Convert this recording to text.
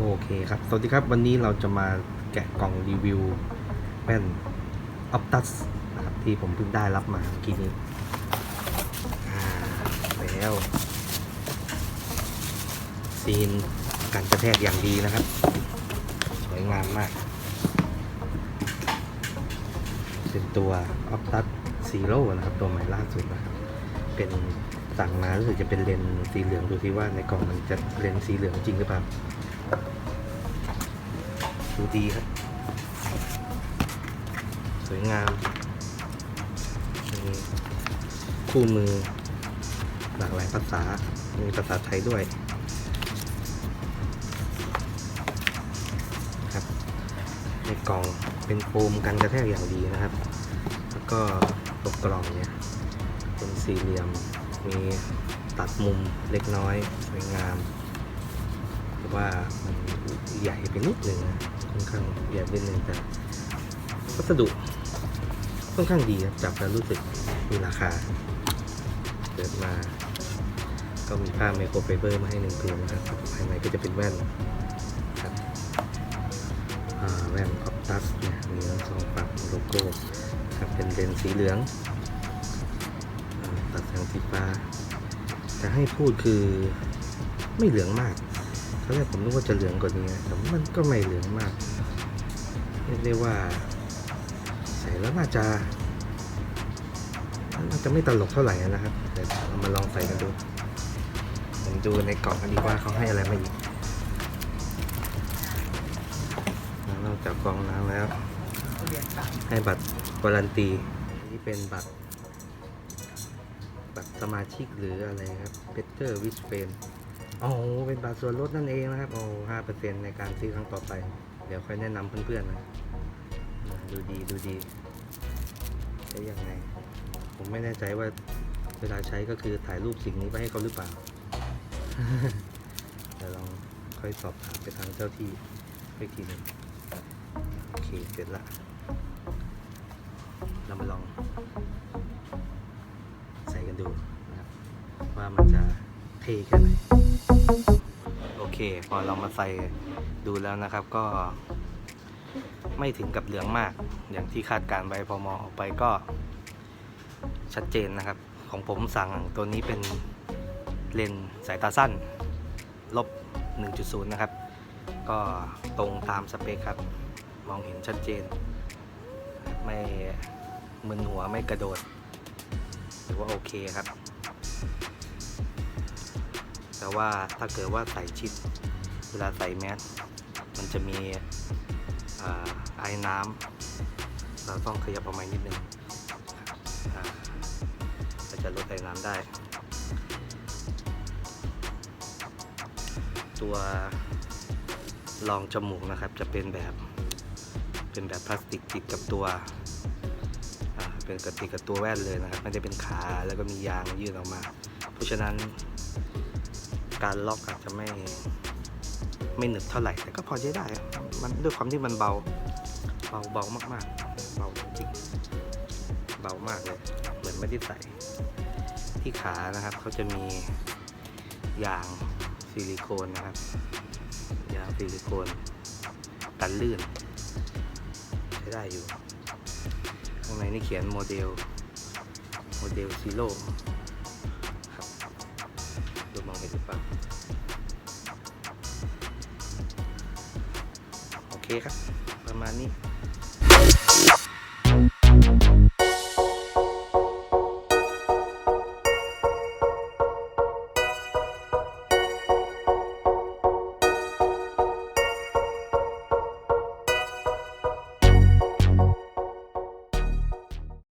โอเคครับ สวัสดีครับ วันนี้เราจะมาแกะกล่องรีวิวแว่น Optus นะครับที่ผมเพิ่งได้รับมาเมื่อกี้นี้แล้วซีนการกระแทกอย่างดีนะครับ สวยงามมาก เป็นตัว Optus Zero นะครับ ตัวใหม่ล่าสุดนะครับ เป็นสั่งมารู้สึกจะเป็นเลนส์สีเหลืองดูซิว่าในกล่องมันจะเลนส์สีเหลืองจริงหรือเปล่า ดูดีครับ สวยงามมีคู่มือ หลากหลายภาษา มีภาษาไทยด้วยครับ ในกล่องเป็นโฟมกันกระแทกอย่างดีนะครับ แล้วก็ตกกล่องเนี่ย เป็นสี่เหลี่ยม มีตัดมุมเล็กน้อย สวยงาม ว่ามันใหญ่ไปนิดหนึ่งนะค่อนข้างใหญ่ไปนิดนึงแต่วัสดุค่อนข้างดีครับจับแล้วรู้สึกมีราคาเกิดมา ก็มีผ้าไมโครไฟเบอร์มาให้หนึ่งตัวนะครับภายในก็จะเป็นแว่นครับอ่าแว่นออปตัสเนี่ยมีทั้งสองฝั่งโลโก้ครับเป็นเลนสีเหลืองตัดแสงสีฟ้าจะให้พูดคือไม่เหลืองมาก ตอนแรกผมนึกว่าจะเหลืองกว่านี้แต่มันก็ไม่เหลืองมากเรียกได้ว่า ใส่แล้วน่าจะน่าจะไม่ตลกเท่าไหร่นะครับเดี๋ยวเรามาลองใส่กันดูผมดูในกล่องกันดีกว่าเขาให้อะไรมาอีกนอกจากกล่องน้ำแล้ว ให้บัตรการันตีนี่เป็นบัตร บัตรสมาชิกหรืออะไรครับเ e เ e อร์วิสเฟน โอ้เป็นบัตรส่วนลดนั่นเองนะครับโอ้ห้าเปอร์เซ็นในการซื้อครั้งต่อไป เดี๋ยวค่อยแนะนำเพื่อนๆนะดูดีดูดีใช้ยังไง ผมไม่แน่ใจว่าเวลาใช้ก็คือถ่ายรูปสิ่งนี้ไปให้เขาหรือเปล่าเดี๋ยวลองค่อยสอบถามไปทางเจ้าที่อีกทีหนึ่งโอเคเสร็จละเรามาลอง ใส่กันดูนะครับว่ามันจะ ท่แค่ไหนโอเค พอเรามาใส่ดูแล้วนะครับก็ ไม่ถึงกับเหลืองมาก อย่างที่คาดการไว้พอมองออกไปก็ ชัดเจนนะครับ ของผมสั่งตัวนี้เป็นเลนส์สายตาสั้น ลบ 1.0 นะครับ ก็ตรงตามสเปคครับ มองเห็นชัดเจน ไม่มึนหัวไม่กระโดดถือว่าโอเคครับ แต่ว่าถ้าเกิดว่าใส่ชิด เวลาใส่แมสมันจะมีอไอ้น้ำเราต้องขยับออกมาณนิดนึงอ่าก็จะลดไอ้น้ำได้ ตัวรองจมูกนะครับจะเป็นแบบเป็นแบบพลาสติกติดกับตัวเป็นกติดกับตัวแว่นเลยนะครับ ไม่ได้เป็นขาแล้วก็มียางยื่นออกมา เพราะฉะนั้น การล็อกอาจจะไม่ไม่หนึบเท่าไหร่ แต่ก็พอใช้ได้ มันด้วยความที่มันเบา เบาเบามากๆ เบาจริงเบามากเลย เหมือนไม่ได้ใส่ ที่ขานะครับเขาจะมียางซิลิโคนนะครับ ยางซิลิโคนกันลื่น ใช้ได้อยู่ ข้างในนี่เขียนโมเดล โมเดลซีโร่ เคครับ ประมาณนี้